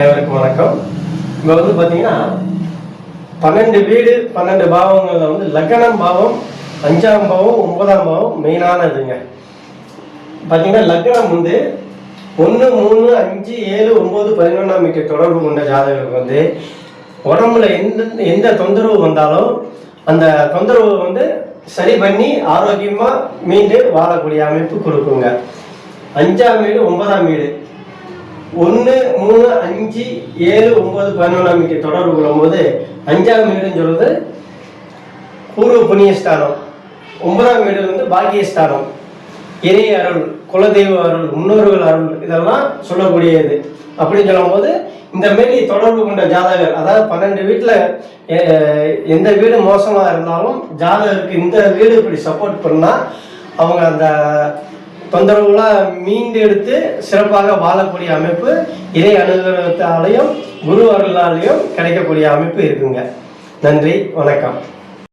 அனைவருக்கும் வணக்கம். இங்கே வந்து பார்த்தீங்கன்னா பன்னெண்டு வீடு பன்னெண்டு பாவங்களில் வந்து லக்னம் பாவம் அஞ்சாம் பாவம் ஒன்பதாம் பாவம் மெயினானதுங்க. பார்த்தீங்கன்னா லக்னம் வந்து ஒன்று மூணு அஞ்சு ஏழு ஒம்பது பதினொன்றாம் மீட்டர் தொடர்பு கொண்ட ஜாதகருக்கு வந்து உடம்புல எந்த எந்த தொந்தரவு வந்தாலும் அந்த தொந்தரவு வந்து சரி பண்ணி ஆரோக்கியமாக மீண்டு வாழக்கூடிய அமைப்பு கொடுக்குங்க. அஞ்சாம் வீடு ஒன்பதாம் வீடு. ஒன்று மூணு அஞ்சு ஏழு ஒன்பது பதினொன்றாம் மீட்டர் தொடர்பு கொள்ளும்போது அஞ்சாம் வீடுன்னு சொல்வது பூர்வ புண்ணியஸ்தானம். ஒன்பதாம் வீடு வந்து பாக்கியஸ்தானம். இறை அருள் குலதெய்வ அருள் முன்னோர்கள் அருள் இதெல்லாம் சொல்லக்கூடியது. அப்படின்னு சொல்லும்போது இந்த மாரி தொடர்பு கொண்ட ஜாதகர் அதாவது பன்னெண்டு வீட்டில் எந்த வீடு மோசமாக இருந்தாலும் ஜாதகருக்கு இந்த வீடு இப்படி சப்போர்ட் பண்ணால் அவங்க அந்த தொந்தரவுகளாக மீண்டெடுத்து சிறப்பாக வாழக்கூடிய அமைப்பு இறை அனுகிரகத்தாலையும் குரு அருளாலையும் கிடைக்கக்கூடிய அமைப்பு இருக்குங்க. நன்றி வணக்கம்.